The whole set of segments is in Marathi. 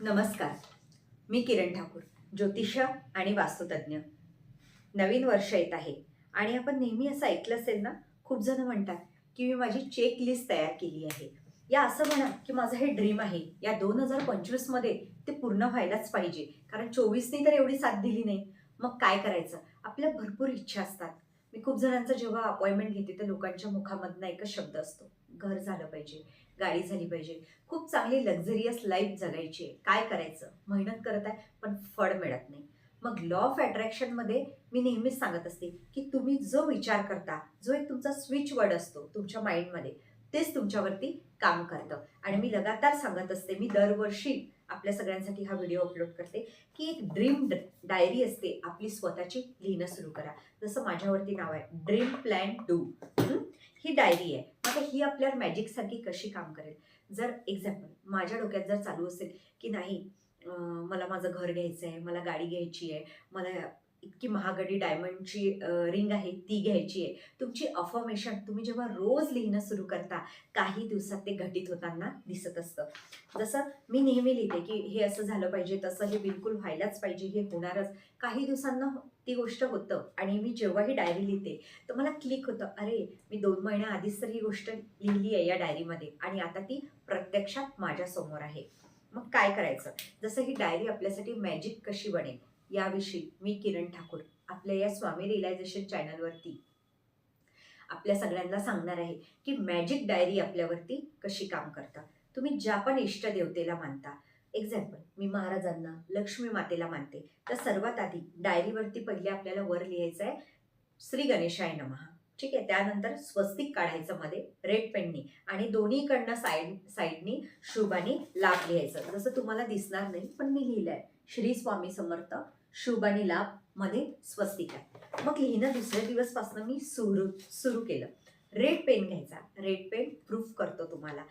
नमस्कार. मी किरण ठाकूर ज्योतिष आणि वास्तुतज्ञ. नवीन वर्ष येत आहे आणि आपण नेहमी असं ऐकलं असेल ना खूप जण म्हणतात की मी माझी चेक लिस्ट तयार केली आहे. या असं म्हणा की माझं हे ड्रीम आहे. या दोन हजार पंचवीसमध्ये ते पूर्ण व्हायलाच पाहिजे. कारण चोवीसने तर एवढी साथ दिली नाही. मग काय करायचं? आपल्या भरपूर इच्छा असतात. मी खूप जणांचं जेव्हा अपॉइंटमेंट घेते तर लोकांच्या मुखामधनं एकच शब्द असतो. घर झालं पाहिजे. गाडी झाली पाहिजे. खूप चांगली लक्झरियस लाईफ जगायची आहे. काय करायचं? मेहनत करत आहे पण फळ मिळत नाही. मग लॉ ऑफ अट्रॅक्शनमध्ये मी नेहमीच सांगत असते की तुम्ही जो विचार करता जो एक तुमचा स्विच वर्ड असतो तुमच्या माइंडमध्ये तेच तुमच्यावरती काम करतं. आणि मी लगातार सांगत असते मी दरवर्षी आपल्या सगळ्यांसाठी हा व्हिडिओ अपलोड करते. की एक ड्रीम डायरी असते. आपली स्वतःची लिहिणं सुरू करा. जसं माझ्यावरती नाव आहे. ड्रीम प्लॅन डू ही डायरी आहे. आता ही आपल्या मॅजिकसारखी कशी काम करेल? जर एक्झाम्पल माझ्या डोक्यात जर चालू असेल की नाही मला माझं घर घ्यायचं आहे मला गाडी घ्यायची आहे मला इतकी महागडी डायमंडची रिंग आहे ती घ्यायची आहे. तुमची अफॉर्मेशन तुम्ही जेव्हा रोज लिहिणं सुरू करता काही दिवसात ते घटित होताना दिसत असतं. जसं मी नेहमी लिहिते की हे असं झालं पाहिजे तसं हे बिलकुल व्हायलाच पाहिजे हे होणारच. काही दिवसांना हो, ती गोष्ट होतं आणि मी जेव्हा ही डायरी लिहिते तर मला क्लिक होतं अरे मी दोन महिन्या आधीच तर ही गोष्ट लिहिली आहे या डायरीमध्ये आणि आता ती प्रत्यक्षात माझ्यासमोर आहे. मग काय करायचं? जसं ही डायरी आपल्यासाठी मॅजिक कशी बनेल? याविषयी मी किरण ठाकूर आपल्या या स्वामी रिलायझेशन चॅनलवरती आपल्या सगळ्यांना सांगणार आहे की मॅजिक डायरी आपल्यावरती कशी काम करतं तुम्ही ज्या पण इष्टदेवतेला मानता एक्झाम्पल मी महाराजांना लक्ष्मी मातेला मानते तर सर्वात आधी डायरीवरती पहिले आपल्याला वर लिहायचं आहे श्री गणेशाय नमहा ठीक आहे? त्यानंतर स्वस्तिक काढायचं मध्ये रेड पेननी आणि दोन्हीकडनं साईड साईडनी शुभानी लाभ लिहायचं. जसं तुम्हाला दिसणार नाही पण मी लिहिलंय. श्री स्वामी समर्थ शुभ आणि लाभमध्ये स्वस्तिक आहे मग लिहिणं दुसऱ्या दिवसपासून मी सुरू सुरू केलं. रेड पेन घ्यायचा. रेड पेन प्रूफ करतो तुम्हाला.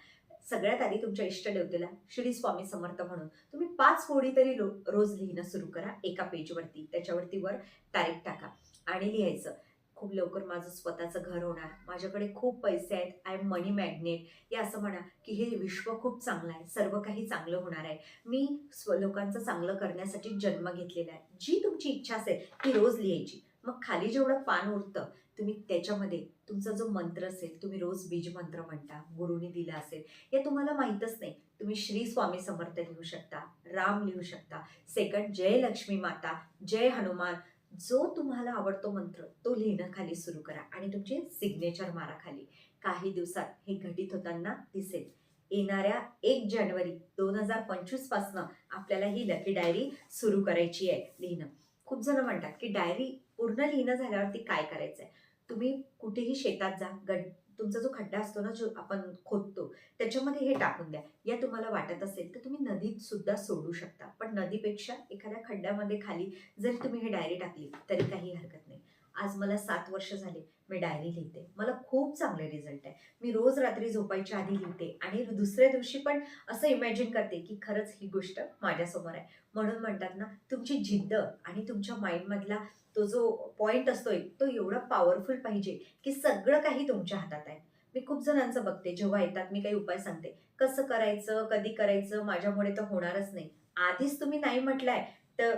सगळ्यात आधी तुमच्या इष्टदेवतेला श्री स्वामी समर्थ म्हणून तुम्ही पाच कोडी तरी रोज लिहिणं सुरू करा एका पेजवरती त्याच्यावरती वर तारीख टाका. आणि लिहायचं. खूप लवकर माझं स्वतःचं घर होणार. माझ्याकडे खूप पैसे आहेत. आय एम मनी मॅग्नेट या असं म्हणा की हे विश्व खूप चांगलं आहे. सर्व काही चांगलं होणार आहे. मी स्व लोकांचं चांगलं करण्यासाठी जन्म घेतलेला आहे. जी तुमची इच्छा असेल ती रोज लिहायची. मग खाली जेवढं पान उरतं तुम्ही त्याच्यामध्ये तुमचा जो मंत्र असेल तुम्ही रोज बीज मंत्र म्हणता गुरुनी दिला असेल हे तुम्हाला माहीतच नाही. तुम्ही श्री स्वामी समर्थ लिहू शकता राम लिहू शकता सेकंड जय लक्ष्मी माता जय हनुमान जो तुम्हाला आवडतो मंत्र तो लिहिणं खाली सुरू करा आणि तुमचे सिग्नेचर मारा खाली काही दिवसात हे घटित होताना दिसेल. येणाऱ्या एक जानेवारी दोन हजार पंचवीस पासनं आपल्याला ही लकी डायरी सुरू करायची आहे लिहिणं. खूप जण म्हणतात की डायरी पूर्ण लिहिणं झाल्यावरती काय करायचं आहे तुम्ही कुठेही शेतात जा गड तुमचा जो खड्डा असतो ना जो आपण खोदतो त्याच्यामध्ये हे टाकून द्या. या तुम्हाला वाटत असेल तर तुम्ही नदीत सुद्धा सोडू शकता. पण नदीपेक्षा एखाद्या खड्ड्यामध्ये खाली जरी तुम्ही हे डायरी टाकली तरी काही हरकत नाही. आज मला सात वर्ष झाले. मी डायरी लिहिते. मला खूप चांगले रिझल्ट आहे. मी रोज रात्री झोपायच्या आधी लिहिते आणि दुसऱ्या दिवशी पण असं इमॅजिन करते की खरंच ही गोष्ट माझ्यासमोर आहे. म्हणून म्हणतात ना तुमची जिद्द आणि तुमच्या माइंडमधला तो जो पॉईंट असतोय तो एवढा पॉवरफुल पाहिजे की सगळं काही तुमच्या हातात आहे. मी खूप जणांचं बघते जेव्हा येतात मी काही उपाय सांगते. कसं करायचं कधी करायचं माझ्यामुळे तर होणारच नाही. आधीच तुम्ही नाही म्हटलंय तर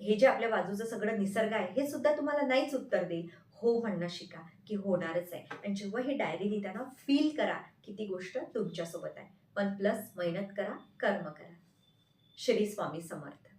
हे जे आपल्या बाजूचं सगळं निसर्ग आहे हे सुद्धा तुम्हाला नाहीच उत्तर देईल. हो म्हणणं शिका की होणारच आहे. आणि जेव्हा ही डायरी लिहिताना फील करा की ती गोष्ट तुमच्यासोबत आहे. पण प्लस मेहनत करा कर्म करा. श्री स्वामी समर्थ.